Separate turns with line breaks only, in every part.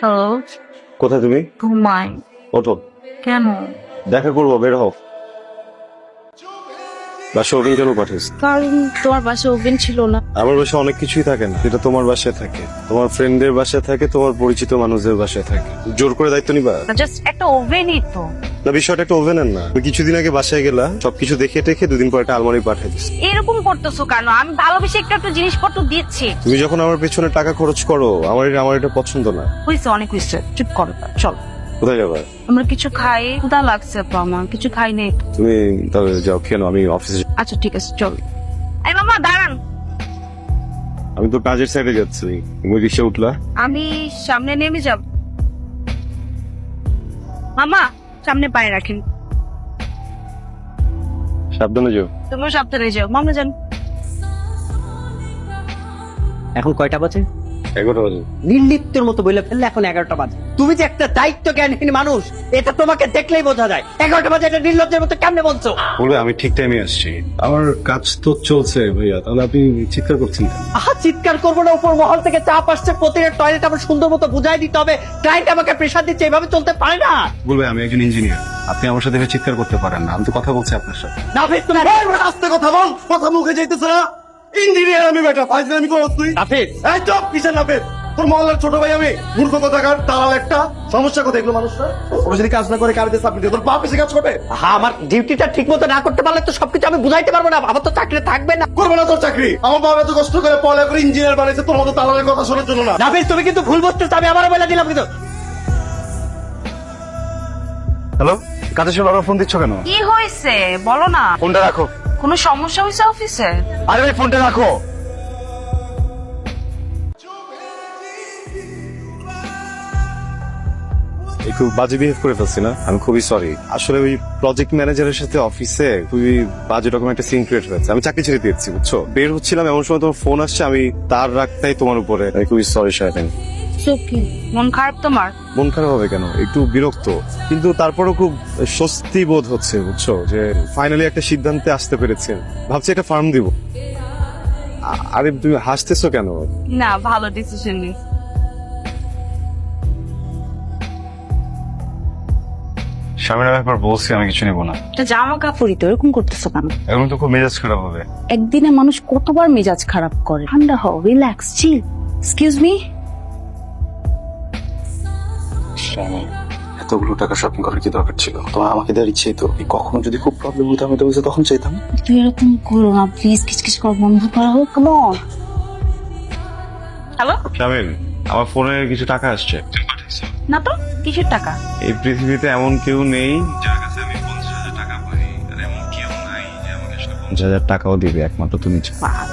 Hello.
কোথায় তুমি?
ঘুমাই।
ওঠো।
কেন?
দেখা করব বের হও। বাসা ওভেন কেন পাঠিয়েছ?
কারণ তোমার বাসা ওভেন ছিল না।
আমার বাসায় অনেক কিছুই থাকে না। যেটা তোমার বাসায় থাকে। তোমার ফ্রেন্ডের বাসায় থাকে তোমার পরিচিত মানুষদের বাসায় থাকে। জোর করে দায়িত্ব নিবা।
জাস্ট একটা ওভেনই তো।
না বিষয়টা একটা ওভেনের না। তুমি কিছুদিন আগে বাসায় গেলা সবকিছু দেখে টেখে দুদিন পর একটা আলমারি পাঠিয়ে দিচ্ছি
এরকম করতেছো কেন? আমি ভালোবেসে একটু একটু জিনিসপত্র দিচ্ছি।
তুমি যখন আমার পেছনে টাকা খরচ করো আমার এটা- আমার এটা পছন্দ না।
হয়েছে অনেক হয়েছে চুপ করো চল।
কোথায় যাবা?
আমরা কিছু খাই। ক্ষুধা লাগছে আমার। কিছু খাই নেই।
তুমি তাহলে যাও কেন আমি অফিসে
আচ্ছা ঠিক আছে চল। এই মামা দাঁড়ান।
আমি তো কাজের সাইডে যাচ্ছি। তুমি রিক্সা উঠলা?
আমি সামনে নেমে যাব। মামা সামনে পায়ে রাখেন।
সাবধানে যাও।
তুমিও সাবধানে যাও। মামা যান।
এখন কয়টা বাজে?
এগারোটা বাজে।
নির্লিপ্তের মতো বলে ফেললে এখন এগারোটা বাজে। তুমি যে একটা দায়িত্ব জ্ঞানহীন মানুষ এটা তোমাকে দেখলেই বোঝা যায়। এগারোটা বাজে এটা নির্লজ্জের মতো কেমনে বলছো?
বলবে আমি ঠিক টাইমে আসছি। আমার কাজ তো চলছে ভাইয়া তাহলে আপনি চিৎকার করছেন কেন?
আহা চিৎকার করব না উপর মহল থেকে চাপ আসছে প্রতিটা টয়লেট আমার সুন্দর মতো বুঝাই দিতে হবে। ক্লায়েন্ট আমাকে প্রেশার দিচ্ছে এভাবে চলতে পারে না।
বলবে আমি একজন ইঞ্জিনিয়ার আপনি আমার সাথে এভাবে চিৎকার করতে পারেন না আমি তো কথা বলছি আপনার সাথে।
না ভাই তুমি
আস্তে কথা বল কথা মুখে যাইতেছে না। ইঞ্জিনিয়ার আমি বেটা তুই। এই চপ কিসের নাপে তোর মহল্লার ছোট ভাই আমি মূর্খ কথাকার দালাল একটা। সমস্যা কথা এগুলো মানুষরা? ও যদি কাজ না করে সাবমিট তোর বাপ এসে কাজ করবে?
হ্যাঁ আমার ডিউটিটা ঠিক মতো না করতে পারলে তো সবকিছু আমি বুঝাইতে পারব না। আমার তো চাকরি থাকবে না।
করবে না তোর চাকরি। আমার বাবা এত কষ্ট করে করে ইঞ্জিনিয়ার বানাইছে তোর মতো দালালের কথা শোনার জন্য না।
নাফিস তুমি কিন্তু ভুল বুঝতেছো আমি আবারও বলে দিলাম কিন্তু।
হ্যালো কাজের আবার ফোন দিচ্ছ কেন?
কি হয়েছে? বলো না।
ফোনটা রাখো।
কোনো সমস্যা হয়েছে অফিসে?
আরে ভাই ফোনটা রাখো। একটু বাজে বিহেভ করে ফেলছি না? আমি খুবই সরি আসলে ওই প্রজেক্ট ম্যানেজারের সাথে অফিসে খুবই বাজে রকম একটা সিন ক্রিয়েট হয়েছে। আমি চাকরি ছেড়ে দিয়েছি বুঝছ? বের হচ্ছিলাম এমন সময় তোমার ফোন আসছে আমি তার রাখতাই তোমার উপরে। আমি খুবই সরি শাহিন
কি? মন খারাপ তোমার?
মন খারাপ হবে কেন? একটু বিরক্ত। কিন্তু তারপরও খুব স্বস্তি বোধ হচ্ছে বুঝছ? যে ফাইনালি একটা সিদ্ধান্তে আসতে পেরেছেন ভাবছি একটা ফার্ম দিব। আরে তুমি হাসতেছো কেন?
না ভালো ডিসিশন
স্বামীর ব্যাপার বলছি আমি কিছু নেব না।
এটা জামা কাপড়ই তো এরকম করতেছো কেন?
এখন তো খুব মেজাজ খারাপ হবে।
একদিনে মানুষ কতবার মেজাজ খারাপ করে? ঠান্ডা হও রিল্যাক্স চিল এক্সকিউজ মি
এতগুলো টাকা শপিং করার কি দরকার ছিল? তোমার আমাকে দেওয়ার ইচ্ছেই তো। কখনো যদি খুব প্রবলেম হতো আমি তোমাকে তখন চাইতাম।
তুই এরকম করো না প্লিজ কিচকিচ করা বন্ধ করা হোক অন হ্যালো
শামিল আমার ফোনে কিছু টাকা আসছে।
না তো কিসের টাকা?
এই পৃথিবীতে এমন কেউ নেই যার আসলে হাজার টাকাও দিবে একমাত্র তুমি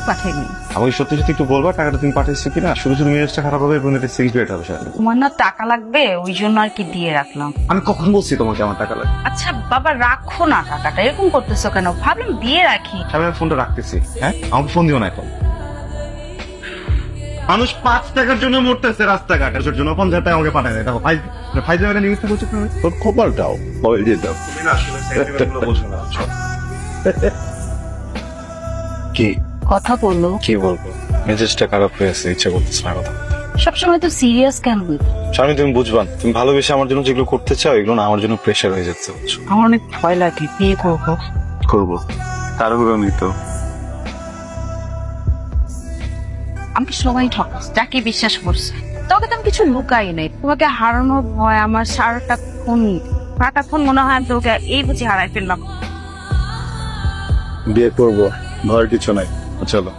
পাঠাইনি।
আমাকে সত্যি সত্যি একটু বলবা টাকাটা তুমি পাঠিয়েছো কিনা? শুধু শুধু মেজাজটা খারাপ হবে এবং এটা সিক্রেট হবে
তোমার না টাকা লাগবে ওই জন্য আর কি দিয়ে রাখলাম।
আমি কখন বলছি তোমাকে আমার টাকা লাগবে?
আচ্ছা বাবা রাখো না টাকাটা এরকম করতেছো কেন? ভাবলাম দিয়ে রাখি।
আমি ফোনটা রাখতেছি হ্যাঁ? আমাকে ফোন দিও না এখন। মানুষ পাঁচ টাকার জন্য মরতেছে রাস্তাঘাট। এর জন্য পঞ্চাশ টাকা আমাকে পাঠায় দেয়। দেখো ফাইভ ফাইভ জায়গায় নিউজটা করছ তুমি? তোর খবরটাও বল দিয়ে দাও। তুমি না আসলে সেন্টিমেন্টগুলো বোঝো না? কি?
কথা বলল
কি বলব? মেজাজটা খারাপ হয়েছে ইচ্ছা করতেছে না কথা।
সবসময় তো সিরিয়াস কেন?
স্বামী তুমি বুঝবা তুমি ভালোবেসে আমার জন্য যেগুলো করতে চাও এগুলো না আমার জন্য প্রেশার হয়ে যাচ্ছে বুঝছ?
আমার অনেক ভয় লাগে। বিয়ে করব?
করব। তারপরে আমি তো
আমাকে সবাই ঠকাস যাকে বিশ্বাস করছে। তোকে তো আমি কিছু লুকাই নাই। তোমাকে হারানোর ভয় আমার সারাটা ফোন সারাটা ফোন মনে হয় আমি তোকে এই বুঝি হারাই ফেললাম।
বিয়ে করব। ভয়ের কিছু নাই। চলো।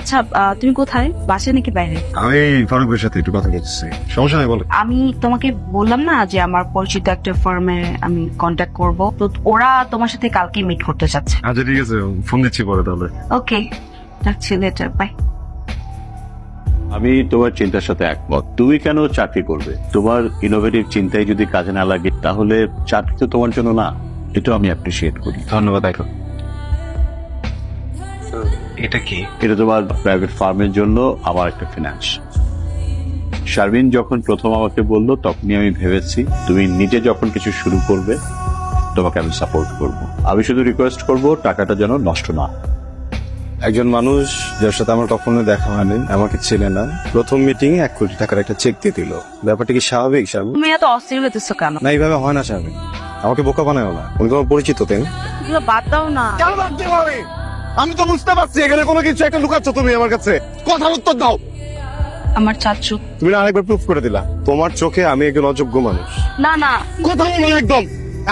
আচ্ছা আহ, তুমি কোথায়? বাসে নাকি বাইরে?
আমি ফারুকের সাথে একটু কথা বলতেছি। সমস্যা নেই বলো।
আমি তোমাকে বললাম না যে আমার পরিচিত একটা ফার্মে আমি কন্ট্যাক্ট করব। তো ওরা তোমার সাথে কালকে মিট করতে চাচ্ছে।
আচ্ছা ঠিক আছে ফোন দিচ্ছি পরে তাহলে।
ওকে রাখছি লেটার বাই
আমি তোমার চিন্তার সাথে একমত। তুমি কেন চাকরি করবে? তোমার ইনোভেটিভ চিন্তায় যদি কাজে না লাগে তাহলে চাকরি তো তোমার জন্য না। এটা আমি অ্যাপ্রিসিয়েট করি।
ধন্যবাদ আইকো এটা কি?
এটা তোমার প্রাইভেট ফার্মের জন্য আমার একটা ফিনান্স শারমিন যখন প্রথম আমাকে বলল তখনই আমি ভেবেছি তুমি নিজে যখন কিছু শুরু করবে তোমাকে আমি সাপোর্ট করব। আমি শুধু রিকোয়েস্ট করব টাকাটা যেন নষ্ট না হয়।
একজন মানুষ যার সাথে আমার কখনো দেখা হয়নি আমাকে চেনে না। প্রথম মিটিং এক কোটি টাকার একটা চেক দিয়ে দিল। ব্যাপারটা কি স্বাভাবিক স্বাভাবিক
তুমি এত অস্থির কেন?
না এইভাবে হয় না স্বাভাবিক আমাকে বোকা বানায় না। উনি তোমার পরিচিত তাই না?
বাদ দাও না।
কেন ভাবতে পারি আমি? তো বুঝতে পারছি এখানে কোনো কিছু একটা লুকাচ্ছ তুমি আমার কাছে। কথার উত্তর দাও।
আমার চাচু।
তুমি না আরেকবার প্রুফ করে দিলা। তোমার চোখে আমি একজন অযোগ্য মানুষ।
না না।
কথা বলো একদম।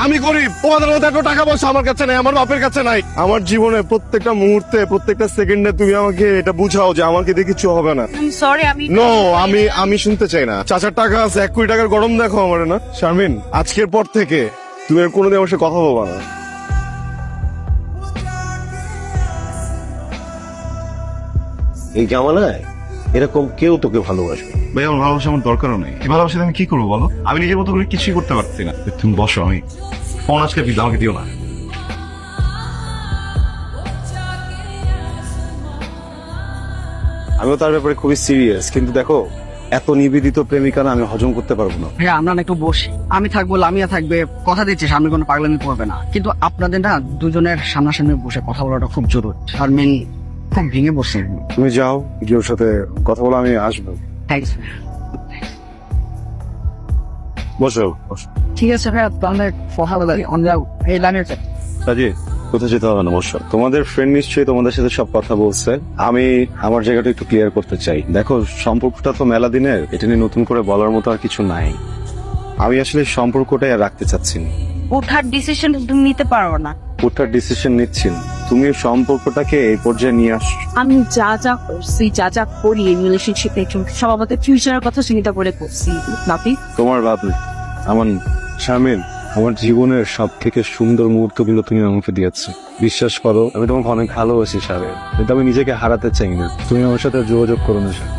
আমি গরিব তোমাদের মতো এত টাকা পয়সা আমার কাছে নাই আমার বাপের কাছে নাই। আমার জীবনে প্রত্যেকটা মুহূর্তে প্রত্যেকটা সেকেন্ডে তুমি আমাকে এটা বুঝাও যে আমাকে দিয়ে কিছু হবে না।
আমি সরি আমি
নো আমি আমি শুনতে চাই না। চাচার টাকা আছে এক কোটি টাকার গরম দেখো আমার না। শারমিন আজকের পর থেকে তুমি আর কোনোদিন আমার সাথে কথা বলবা না।
এই জামানায় এরকম কেউ তোকে ভালোবাসবে।
ভাই আমার ভালোবাসা আমার দরকারও নেই। এই ভালোবাসা আমি কি করব বলো? আমি নিজের মতো করে কিছুই করতে পারছি না। তুমি বসো আমি ফোন আজকে দিতে আমাকে দিও না। আমিও তার ব্যাপারে খুবই সিরিয়াস কিন্তু দেখো এত নিবেদিত প্রেমিকা না আমি হজম করতে পারব না।
ভাইয়া আমরা না একটু বসি। আমি থাকব লামিয়া থাকবে কথা দিচ্ছি সামনে কোনো পাগলামি করবে না। কিন্তু আপনাদের না দুজনের সামনাসামনি বসে কথা বলাটা খুব জরুরি। শারমিন খুব ভেঙে বসছে
তুমি যাও গিয়ে ওর সাথে কথা বলে আমি আসব।
থ্যাংকস
বসো বসো।
ঠিক আছে ভাইয়া তাহলে কথা বলে অন্য এই লামিয়া
রাজি কোথায় যেতে হবে না অবশ্য তোমাদের ফ্রেন্ড নিশ্চয়ই তোমাদের সাথে সব কথা বলছে। আমি আমার জায়গাটা একটু ক্লিয়ার করতে চাই। দেখো সম্পর্কটা তো মেলা দিনের। এটা নিয়ে নতুন করে বলার মতো আর কিছু নাই। আমি আসলে সম্পর্কটাই আর রাখতে চাচ্ছি না।
ওঠার ডিসিশন তুমি নিতে পারো না।
ওটার ডিসিশন নিচ্ছি না। তুমি সম্পর্কটাকে এই পর্যায়ে নিয়ে আস
আমি যা যা করছি যা যা করি এই রিলেশনশিপে সব আমাদের ফিউচারের কথা চিন্তা করে করছি। নাপি
তোমার ভাব নেই আমার স্বামীর আমার জীবনের সব থেকে সুন্দর মুহূর্তগুলো তুমি আমাকে দিয়েছ। বিশ্বাস করো আমি তোমাকে অনেক ভালোবাসি সাহেব কিন্তু আমি নিজেকে হারাতে চাই না। তুমি আমার সাথে যোগাযোগ করো না স্যার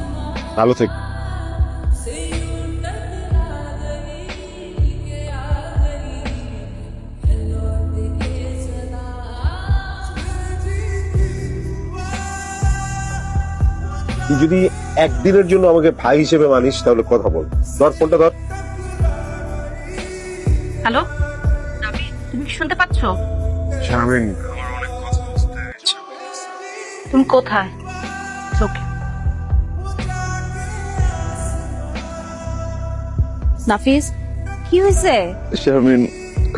ভালো থেকে।
তুই যদি একদিনের জন্য আমাকে ভাই হিসেবে মানিস তাহলে কথা বল। ধর ফোনটা ধর।
হ্যালো? তুমি কি শুনতে পাচ্ছ?
শারমিন
তুমি কোথায়? ওকে নাফিস কি হয়েছে?
শারমিন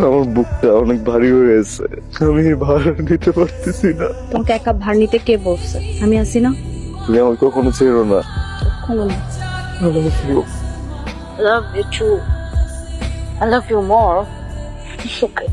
আমার বুকটা অনেক ভারী হয়ে গেছে। আমি ভার নিতে পারতেছি না।
তোমাকে একা ভার নিতে কে বলছে? আমি আছি না?
তুমি আমার কখনো ছেড়ো না
কখনো না I love you too. I love you more. It's okay.